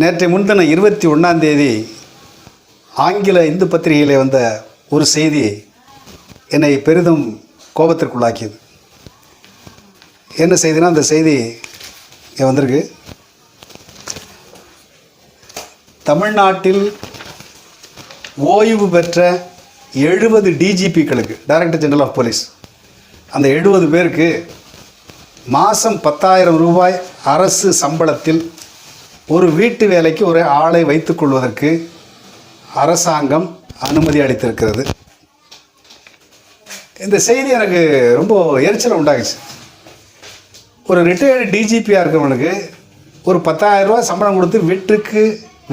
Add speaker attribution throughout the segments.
Speaker 1: நேற்றை முன்தினம் இருபத்தி ஒன்றாம் தேதி ஆங்கில இந்து பத்திரிகையில் வந்த ஒரு செய்தி என்னை பெரிதும் கோபத்திற்குள்ளாக்கியது. என்ன செய்தினா அந்த செய்தி இங்கே வந்திருக்கு. தமிழ்நாட்டில் ஓய்வு பெற்ற எழுபது டிஜிபிக்களுக்கு டைரக்டர் ஜெனரல் ஆஃப் போலீஸ் அந்த எழுபது பேருக்கு மாதம் பத்தாயிரம் ரூபாய் அரசு சம்பளத்தில் ஒரு வீட்டு வேலைக்கு ஒரு ஆளை வைத்துக்கொள்வதற்கு அரசாங்கம் அனுமதி அளித்திருக்கிறது. இந்த செய்தி எனக்கு ரொம்ப எரிச்சலை உண்டாகிச்சு ஒரு ரிட்டையர்டு டிஜிபியாக இருக்கிறவனுக்கு ஒரு 10000 சம்பளம் கொடுத்து வீட்டுக்கு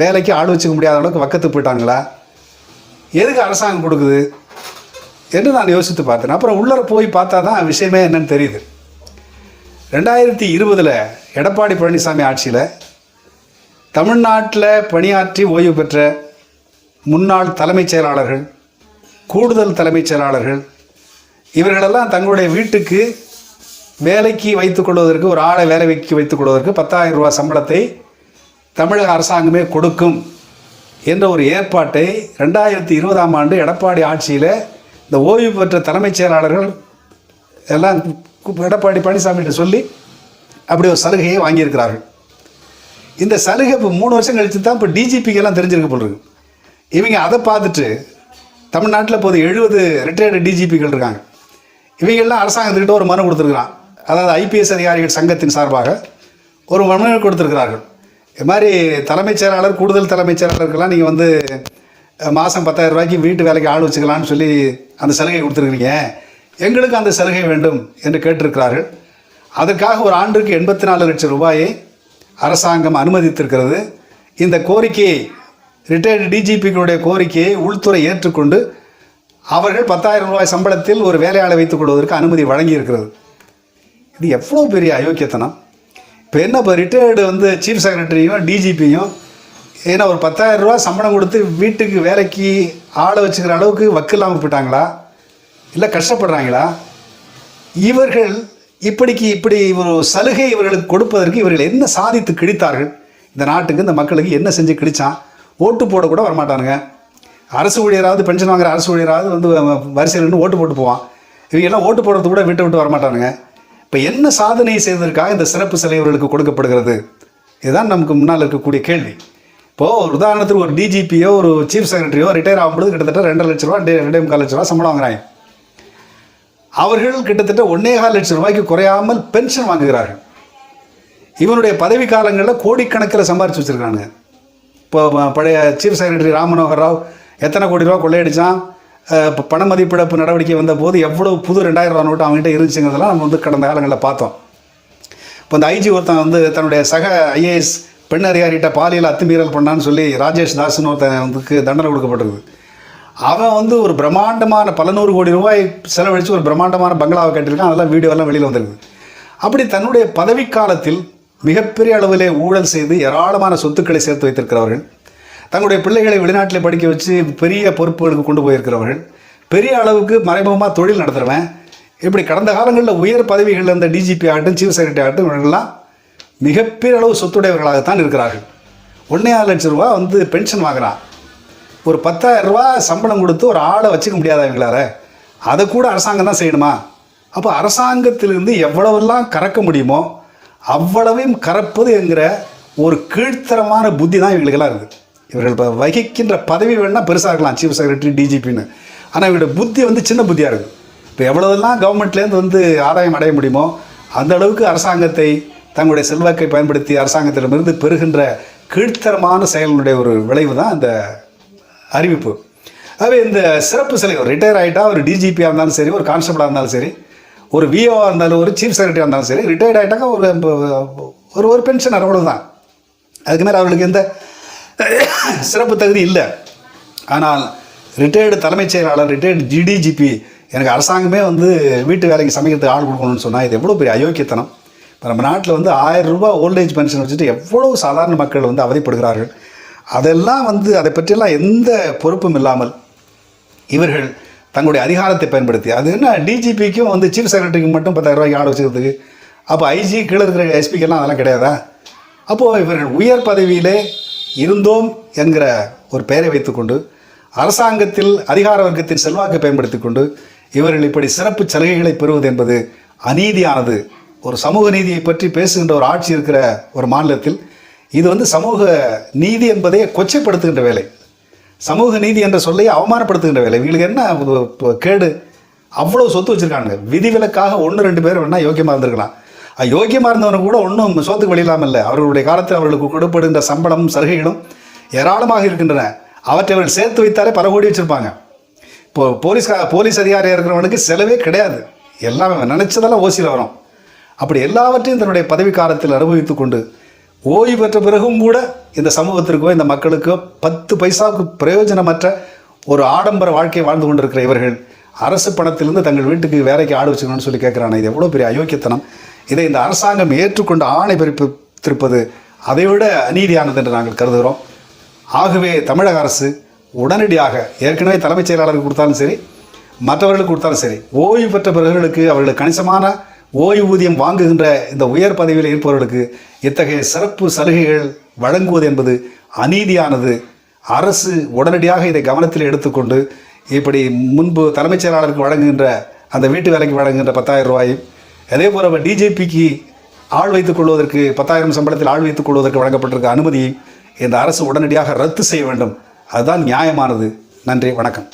Speaker 1: வேலைக்கு ஆள் வச்சுக்க முடியாத அளவுக்கு வக்கத்து போயிட்டாங்களா? எதுக்கு அரசாங்கம் கொடுக்குது? என்று நான் யோசித்து பார்த்தேன். அப்புறம் உள்ளர போய் பார்த்தா தான் விஷயமே என்னன்னு தெரியுது. ரெண்டாயிரத்தி இருபதில் எடப்பாடி பழனிசாமி ஆட்சியில் தமிழ்நாட்டில் பணியாற்றி ஓய்வு பெற்ற முன்னாள் தலைமைச் செயலாளர்கள் கூடுதல் தலைமைச் செயலாளர்கள் இவர்களெல்லாம் தங்களுடைய வீட்டுக்கு வேலைக்கு வைத்துக் கொள்வதற்கு ஒரு ஆளை வேலை வைக்க வைத்துக் கொள்வதற்கு பத்தாயிரம் ரூபாய் சம்பளத்தை தமிழக அரசாங்கமே கொடுக்கும் என்ற ஒரு ஏற்பாட்டை ரெண்டாயிரத்தி இருபதாம் ஆண்டு எடப்பாடி ஆட்சியில் இந்த ஓய்வு பெற்ற தலைமைச் செயலாளர்கள் எல்லாம் எடப்பாடி பழனிசாமிகிட்ட சொல்லி அப்படி ஒரு சலுகையை வாங்கியிருக்கிறார்கள். இந்த சலுகை இப்போ மூணு வருஷம் கழித்து தான் இப்போ டிஜிபிக்கெல்லாம் தெரிஞ்சிருக்க போல் இருக்கு. இவங்க அதை பார்த்துட்டு தமிழ்நாட்டில் இப்போது எழுபது ரிட்டையர்டு டிஜிபிகள் இருக்காங்க. இவங்கெல்லாம் அரசாங்கத்துக்கிட்ட ஒரு மனு கொடுத்துருக்குறான். அதாவது ஐபிஎஸ் அதிகாரிகள் சங்கத்தின் சார்பாக ஒரு மனு கொடுத்துருக்கிறார்கள். இது மாதிரி தலைமைச் செயலாளர் கூடுதல் தலைமைச் செயலாளருக்கெல்லாம் நீங்கள் வந்து மாதம் பத்தாயிரம் ரூபாய்க்கு வீட்டு வேலைக்கு ஆள் வச்சுக்கலாம்னு சொல்லி அந்த சலுகை கொடுத்துருக்கீங்க எங்களுக்கு அந்த சலுகை வேண்டும் என்று கேட்டிருக்கிறார்கள். அதற்காக ஒரு ஆண்டுக்கு எண்பத்தி நாலு லட்சம் ரூபாயை அரசாங்கம் அனுமதித்திருக்கிறது. இந்த கோரிக்கையை ரிட்டையர்டு டிஜிபிகளுடைய கோரிக்கையை உள்துறை ஏற்றுக்கொண்டு அவர்கள் பத்தாயிரம் ரூபாய் சம்பளத்தில் ஒரு வேலையாளை வைத்துக் கொள்வதற்கு அனுமதி வழங்கியிருக்கிறது. இது எவ்வளோ பெரிய அயோக்கியத்தனம். இப்போ என்ன இப்போ ரிட்டையர்டு வந்து சீஃப் செக்ரட்டரியும் டிஜிபியும் ஏன்னா ஒரு பத்தாயிரம் ரூபா சம்பளம் கொடுத்து வீட்டுக்கு வேலைக்கு ஆளை வச்சுக்கிற அளவுக்கு வக்கு இல்லாமல் போயிட்டாங்களா? இல்லை கஷ்டப்படுறாங்களா? இவர்கள் இப்படிக்கு இப்படி ஒரு சலுகை இவர்களுக்கு கொடுப்பதற்கு இவர்கள் என்ன சாதித்து கிழித்தார்கள்? இந்த நாட்டுக்கு இந்த மக்களுக்கு என்ன செஞ்சு கிழிச்சான்? ஓட்டு போடக்கூட வரமாட்டானுங்க. அரசு ஊழியராவது பென்ஷன் வாங்குற அரசு ஊழியராவது வந்து வரிசையில் நின்று ஓட்டு போட்டு போவான். இவங்க எல்லாம் ஓட்டு போடுறது கூட விட்டு விட்டு வரமாட்டானுங்க. இப்போ என்ன சாதனை செய்வதற்காக இந்த சிறப்பு சிலை இவர்களுக்கு கொடுக்கப்படுகிறது? இதுதான் நமக்கு முன்னால் இருக்கக்கூடிய கேள்வி. இப்போது ஒரு உதாரணத்துக்கு ஒரு டிஜிபியோ ஒரு சீஃப் செக்ரட்டரியோ ரிட்டையர் ஆகும்போது கிட்டத்தட்ட ரெண்டரை லட்ச ரூபா ரெண்டே ரெண்டே முக்கால் லட்ச ரூபா சம்பளம் வாங்குறாங்க. அவர்கள் கிட்டத்தட்ட ஒன்னேகால் லட்சம் ரூபாய்க்கு குறையாமல் பென்ஷன் வாங்குகிறார்கள். இவனுடைய பதவி காலங்களில் கோடிக்கணக்கில் சம்பாரிச்சு வச்சுருக்காங்க இப்போ பழைய சீஃப் செக்ரட்டரி ராமனோகர் ராவ் எத்தனை கோடி ரூபா கொள்ளையடிச்சான்? இப்போ பண மதிப்பிழப்பு நடவடிக்கை வந்த போது எவ்வளோ புது ரெண்டாயிரம் ரூபா நோட்டு அவங்ககிட்ட இருந்துச்சுங்கிறதெல்லாம் நம்ம வந்து கடந்த காலங்களில் பார்த்தோம். இப்போ இந்த ஐஜி ஒருத்தன் வந்து தன்னுடைய சக ஐஏஎஸ் பெண் அதிகாரிகிட்ட பாலியல் அத்துமீறல் பண்ணான்னு சொல்லி ராஜேஷ் தாஸ்னு ஒருத்தன் வந்து தண்டனை கொடுக்கப்பட்டிருக்கு அவன் வந்து ஒரு பிரம்மாண்டமான பல நூறு கோடி ரூபாய் செலவழித்து ஒரு பிரம்மாண்டமான பங்களாவை கட்டியிருக்கான். அதெல்லாம் வீடியோலாம் வெளியில் வந்திருக்கு அப்படி தன்னுடைய பதவிக்காலத்தில் மிகப்பெரிய அளவிலே ஊழல் செய்து ஏராளமான சொத்துக்களை சேர்த்து வைத்திருக்கிறவர்கள் தங்களுடைய பிள்ளைகளை வெளிநாட்டில் படிக்க வச்சு பெரிய பொறுப்புகளுக்கு கொண்டு போயிருக்கிறவர்கள் பெரிய அளவுக்கு மறைமுகமாக தொழில் நடத்துகிறவன் இப்படி கடந்த காலங்களில் உயர் பதவிகள் இருந்த டிஜிபி ஆகட்டும் சீஃப் செக்ரட்டரி ஆகட்டும் இவர்கள்லாம் மிகப்பெரிய அளவு சொத்துடையவர்களாகத்தான் இருக்கிறார்கள். ஒன்றே ஆறு லட்சம் ரூபா வந்து பென்ஷன் வாங்குகிறான் ஒரு பத்தாயிரம் ரூபா சம்பளம் கொடுத்து ஒரு ஆளை வச்சுக்க முடியாதா இவங்களால? அதை கூட அரசாங்கம் தான் செய்யணுமா? அப்போ அரசாங்கத்திலிருந்து எவ்வளவெல்லாம் கறக்க முடியுமோ அவ்வளவையும் கறப்பது என்கிற ஒரு கீழ்த்தரமான புத்தி தான் இவங்களுக்கெல்லாம் இருக்குது. இவர்கள் இப்போ வகிக்கின்ற பதவி வேணால் பெருசாக இருக்கலாம் சீஃப் செக்ரட்டரி டிஜிபின்னு ஆனால் இவருடைய புத்தி வந்து சின்ன புத்தியாக இருக்குது. இப்போ எவ்வளவெல்லாம் கவர்மெண்ட்லேருந்து வந்து ஆதாயம் அடைய முடியுமோ அந்த அளவுக்கு அரசாங்கத்தை தங்களுடைய செல்வாக்கை பயன்படுத்தி அரசாங்கத்திடமிருந்து பெறுகின்ற கீழ்த்தரமான செயல்களுடைய ஒரு விளைவு தான் அந்த அறிவிப்பு. அது இந்த சிறப்பு சிலை ஒரு ரிட்டையர் ஆகிட்டா ஒரு டிஜிபியாக இருந்தாலும் சரி ஒரு கான்ஸ்டபிளாக இருந்தாலும் சரி ஒரு விஓவாக இருந்தாலும் ஒரு சீஃப் செக்ரட்டரியாக இருந்தாலும் சரி ரிட்டையர்ட் ஆகிட்டாக்கா ஒரு ஒரு ஒரு பென்ஷனர் அவ்வளவுதான் அதுக்கு மேலே அவர்களுக்கு எந்த சிறப்பு தகுதி இல்லை. ஆனால் ரிட்டையர்டு தலைமைச் செயலாளர் ரிட்டையர்டு ஜிடிஜிபி எனக்கு அரசாங்கமே வந்து வீட்டு வேலைக்கு சமைக்கிறதுக்கு ஆள் கொடுக்கணும்னு சொன்னால் இது எவ்வளோ பெரிய அயோக்கியத்தனம். இப்போ நம்ம நாட்டில் வந்து ஆயிரம் ரூபாய் ஓல்டேஜ் பென்ஷன் வச்சுட்டு எவ்வளோ சாதாரண மக்கள் வந்து அவதிப்படுகிறார்கள். அதெல்லாம் வந்து அதை பற்றியெல்லாம் எந்த பொறுப்பும் இல்லாமல் இவர்கள் தங்களுடைய அதிகாரத்தை பயன்படுத்தி அது என்ன டிஜிபிக்கும் வந்து சீஃப் செக்ரட்டரிக்கும் மட்டும் பத்தாயிரம் ரூபாய்க்கு ஆள் வச்சுக்கிறதுக்கு அப்போ ஐஜி கீழே இருக்கிற எஸ்பிக்கெல்லாம் அதெல்லாம் கிடையாதா? அப்போது இவர்கள் உயர் பதவியிலே இருந்தோம் என்கிற ஒரு பெயரை வைத்துக்கொண்டு அரசாங்கத்தில் அதிகார வர்க்கத்தின் செல்வாக்கை பயன்படுத்தி கொண்டு இவர்கள் இப்படி சிறப்பு சலுகைகளை பெறுவது என்பது அநீதியானது. ஒரு சமூக நீதியை பற்றி பேசுகின்ற ஒரு ஆட்சி இருக்கிற ஒரு மாநிலத்தில் இது வந்து சமூக நீதி என்பதை கொச்சைப்படுத்துகின்ற வேலை. சமூக நீதி என்ற சொல்லை அவமானப்படுத்துகின்ற வேலை. இவங்களுக்கு என்ன கேடு? அவ்வளோ சொத்து வச்சிருக்காங்க விதிவிலக்காக ஒன்று ரெண்டு பேர் வேணால் யோக்கியமாக இருந்திருக்கலாம். யோக்கியமாக இருந்தவனுக்கு கூட ஒன்றும் சோத்துக்கு வழியில்லாமல் இல்லை. அவர்களுடைய காலத்தில் அவர்களுக்கு கொடுப்படுகின்ற சம்பளமும் சலுகைகளும் ஏராளமாக இருக்கின்றன. அவற்றை அவர்கள் சேர்த்து வைத்தாலே பல கோடி வச்சுருப்பாங்க. இப்போ போலீஸ் போலீஸ் அதிகாரியாக இருக்கிறவனுக்கு செலவே கிடையாது. எல்லாம் அவன் ஓசியில் வரும். அப்படி எல்லாவற்றையும் தன்னுடைய பதவி காலத்தில் அனுபவித்துக் கொண்டு ஓய்வு பெற்ற பிறகும் கூட இந்த சமூகத்திற்கோ இந்த மக்களுக்கோ பத்து பைசாவுக்கு பிரயோஜனமற்ற ஒரு ஆடம்பர வாழ்க்கையை வாழ்ந்து கொண்டிருக்கிற இவர்கள் அரசு பணத்திலிருந்து தங்கள் வீட்டுக்கு வேலைக்கு ஆடு வச்சுக்கணும்னு சொல்லி கேட்குறாங்க இது எவ்வளோ பெரிய அயோக்கியத்தனம். இதை இந்த அரசாங்கம் ஏற்றுக்கொண்டு ஆணை பிறப்பித்திருப்பது அதைவிட அநீதியானது என்று நாங்கள் கருதுகிறோம். ஆகவே தமிழக அரசு உடனடியாக ஏற்கனவே தலைமைச் செயலாளருக்கு கொடுத்தாலும் சரி மற்றவர்களுக்கு கொடுத்தாலும் சரி ஓய்வு பெற்ற பிறகுகளுக்கு அவர்களுக்கு கணிசமான ஓய்வூதியம் வாங்குகின்ற இந்த உயர் பதவியில் இருப்பவர்களுக்கு இத்தகைய சிறப்பு சலுகைகள் வழங்குவது என்பது அநீதியானது. அரசு உடனடியாக இதை கவனத்தில் எடுத்துக்கொண்டு இப்படி முன்பு தலைமைச் செயலாளருக்கு வழங்குகின்ற அந்த வீட்டு வேலைக்கு வழங்குகின்ற பத்தாயிரம் ரூபாயும் அதே போல் டிஜிபிக்கு ஆள் வைத்துக் கொள்வதற்கு பத்தாயிரம் சம்பளத்தில் ஆள் வைத்துக் கொள்வதற்கு வழங்கப்பட்டிருக்க அனுமதியை இந்த அரசு உடனடியாக ரத்து செய்ய வேண்டும். அதுதான் நியாயமானது. நன்றி வணக்கம்.